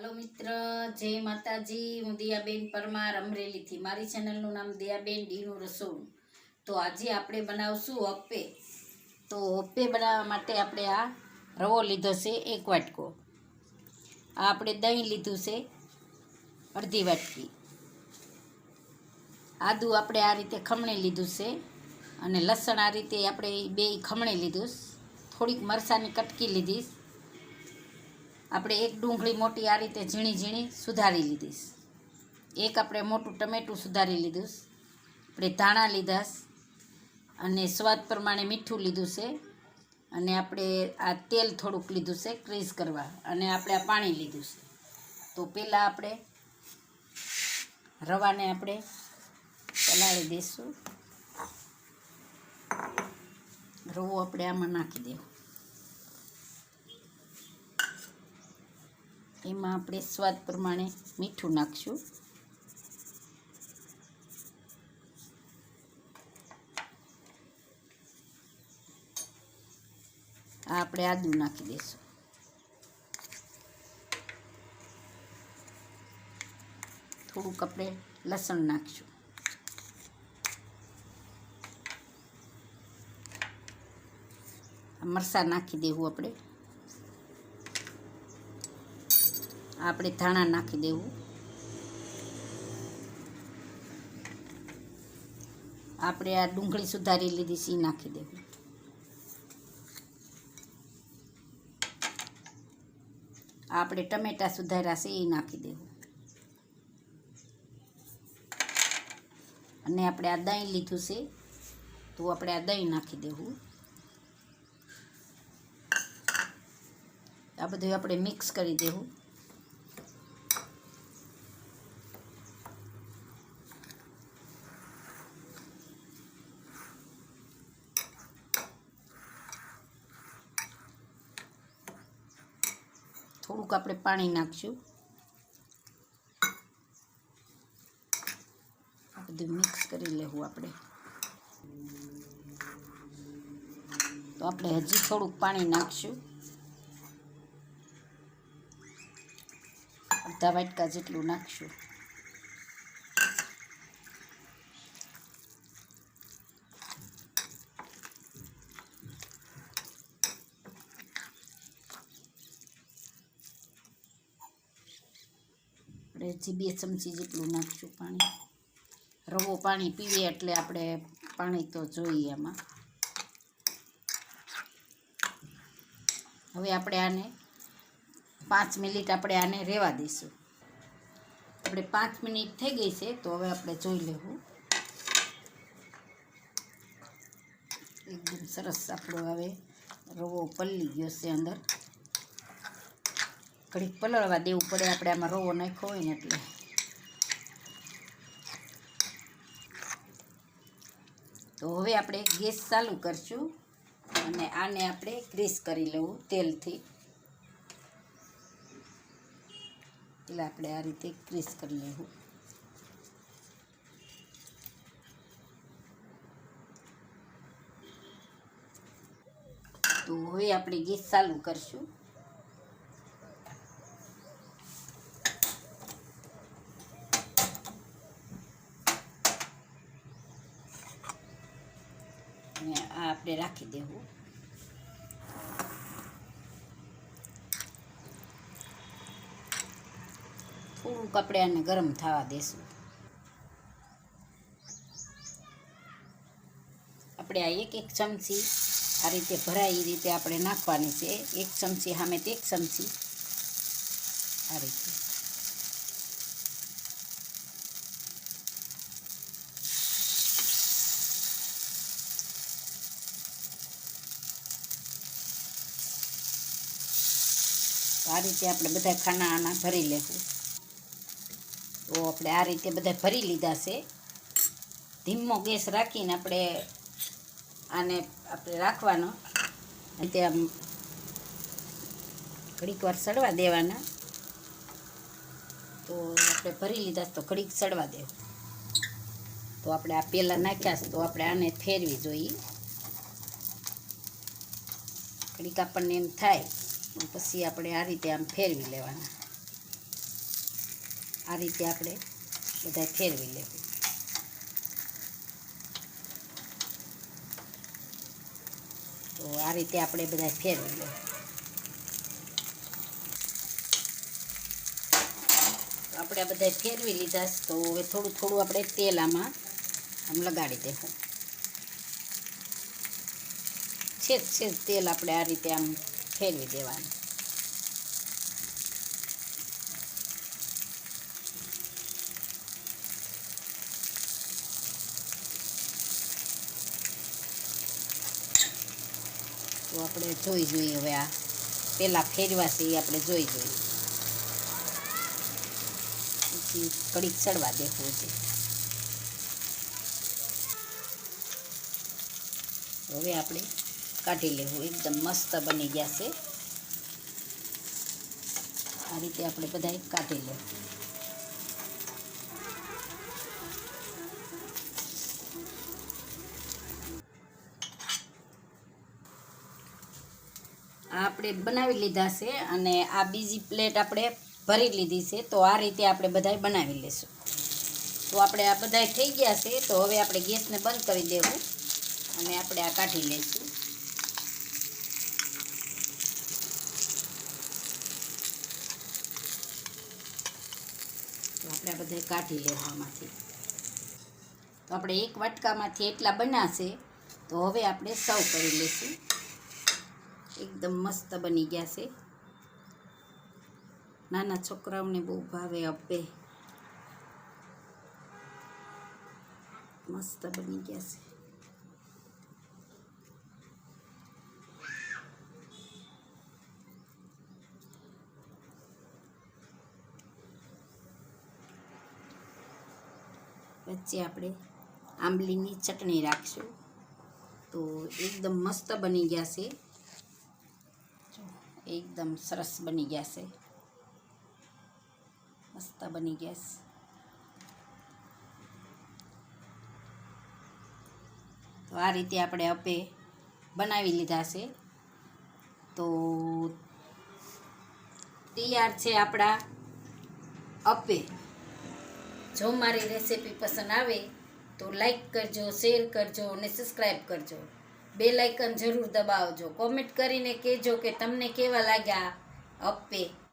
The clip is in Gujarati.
હાલો મિત્ર, જય માતાજી. હું દિયાબેન પરમાર અમરેલીથી. મારી ચેનલનું નામ દિયાબેન ડીનું રસોડું. તો આજે આપણે બનાવશું હપ્પે. તો હપ્પે બનાવવા માટે આપણે આ રવો લીધો છે, એક વાટકો. આ આપણે દહીં લીધું છે, અડધી વાટકી. આદુ આપણે આ રીતે ખમણી લીધું છે અને લસણ આ રીતે આપણે બે ખમણી લીધું. થોડીક મરસાની કટકી લીધી. આપણે એક ડુંગળી મોટી આ રીતે ઝીણી ઝીણી સુધારી લીધીશ. એક આપણે મોટું ટમેટું સુધારી લીધું આપણે ધાણા લીધા અને સ્વાદ પ્રમાણે મીઠું લીધું છે. અને આપણે આ તેલ થોડુંક લીધું છે ક્રીઝ કરવા. અને આપણે આ પાણી લીધું છે. તો પહેલાં આપણે રવાને આપણે પલાળી દઈશું. રવો આપણે આમાં નાખી દેવું. એમાં આપણે સ્વાદ પ્રમાણે મીઠું નાખશું. આ આપણે આદું નાખી દઈશું. થોડુંક આપણે લસણ નાખશું. મરચાં નાખી દેવું આપણે. આપણે ધાણા નાખી દેવું. આપણે આ ડુંગળી સુધારી લીધી સી નાખી દેવું. આપણે ટમેટા સુધાર્યા છે એ નાખી દેવું. અને આપણે આ દહીં લીધું છે, તો આપણે આ દહીં નાખી દેવું. આ બધું આપણે મિક્સ કરી દેવું. થોડુંક આપણે પાણી નાખશું. આ બધું મિક્સ કરી લેવું આપણે. તો આપણે હજી થોડુંક પાણી નાખશું. અડધા વાટકા જેટલું નાખશું. હજી બે ચમચી જેટલું નાખશું પાણી. રવો પાણી પીવે એટલે આપણે પાણી તો જોઈએ એમાં. હવે આપણે આને પાંચ મિનિટ આપણે આને રહેવા દઈશું. આપણે પાંચ મિનિટ થઈ ગઈ છે, તો હવે આપણે જોઈ લેવું. એકદમ સરસ આપણો હવે રવો પલળી ગયો છે અંદર. ઘડીક પલળવા દેવું પડે. આપણે આમાં રવો નાખ્યો હોય ને એટલે. તો હવે આપણે ગેસ ચાલુ કરશું અને આને આપણે ગ્રીસ કરી લેવું તેલથી. એટલે આપણે આ રીતે ગ્રીસ કરી લેવું. તો હવે આપણે ગેસ ચાલુ કરશું. અને આ આપણે રાખી દેવું. થોડુંક આપણે આને ગરમ થવા દેશું. આપણે આ એક એક ચમચી આ રીતે ભરાય એ રીતે આપણે નાખવાની છે. એક ચમચી સામે એક ચમચી આ રીતે. આ રીતે આપણે બધા ખાના આના ભરી લેવું તો આપણે આ રીતે બધા ભરી લીધા છે. ધીમો ગેસ રાખીને આપણે આને આપણે રાખવાનો. રીતે આમ ઘડીક વાર સડવા દેવાના. તો આપણે ભરી લીધા તો ઘડીક સડવા દેવું. તો આપણે આ પહેલાં નાખ્યા તો આપણે આને ફેરવી જોઈએ. ઘડીક આપણને એમ થાય પછી આપણે આ રીતે આમ ફેરવી લેવાના. આ રીતે આપણે બધા ફેરવી લેવું તો આ રીતે આપણે બધા ફેરવી લેવું તો આપણે આ બધા ફેરવી લીધા છે, તો હવે થોડું થોડું આપણે તેલ આમાં આમ લગાડી દેવું. છેદ છેદ તેલ આપણે આ રીતે આમ ફેરવી દેવાનું. તો આપણે જોઈ જોઈએ હવે આ પહેલાં ફેરવાશે એ આપણે જોઈ જોઈએ. પછી કડીક ચડવા દેવું છે. હવે આપણે કાઢી લેવું. એકદમ મસ્ત બની ગયા છે. આ રીતે આપણે બધા કાઢી લેવું. આપણે બનાવી લીધા છે અને આ બીજી પ્લેટ આપણે ભરી લીધી છે. તો આ રીતે આપણે બધાય બનાવી લઈશું તો આપણે આ બધાય થઈ ગયા છે. તો હવે આપણે ગેસને બંધ કરી દેવું. અને આપણે આ કાઢી લઈશું આપણે આ બધાય કાઢી લેવામાંથી તો આપણે એક વાટકામાંથી એટલા બનાશે, તો હવે આપણે સર્વ કરી લઈશું એકદમ મસ્ત બની ગયા છે. નાના છોકરાઓને બહુ ભાવે અપે મસ્ત બની ગયા છે. વચ્ચે આપણે આંબલીની ચટણી રાખશું. તો એકદમ મસ્ત બની ગયા છે. એકદમ સરસ બની ગયા છે. મસ્ત બની ગયા છે. તો આ રીતે આપણે અપે બનાવી લીધા છે. તો તૈયાર છે આપણા અપે. જો મારી રેસીપી પસંદ આવે તો લાઈક કરજો શેર કરજો અને સબસ્ક્રાઈબ કરજો. બે લાઇકન જરૂર દબાવજો. કોમેન્ટ કરીને કહેજો કે તમને કેવા લાગ્યા? અપ્પે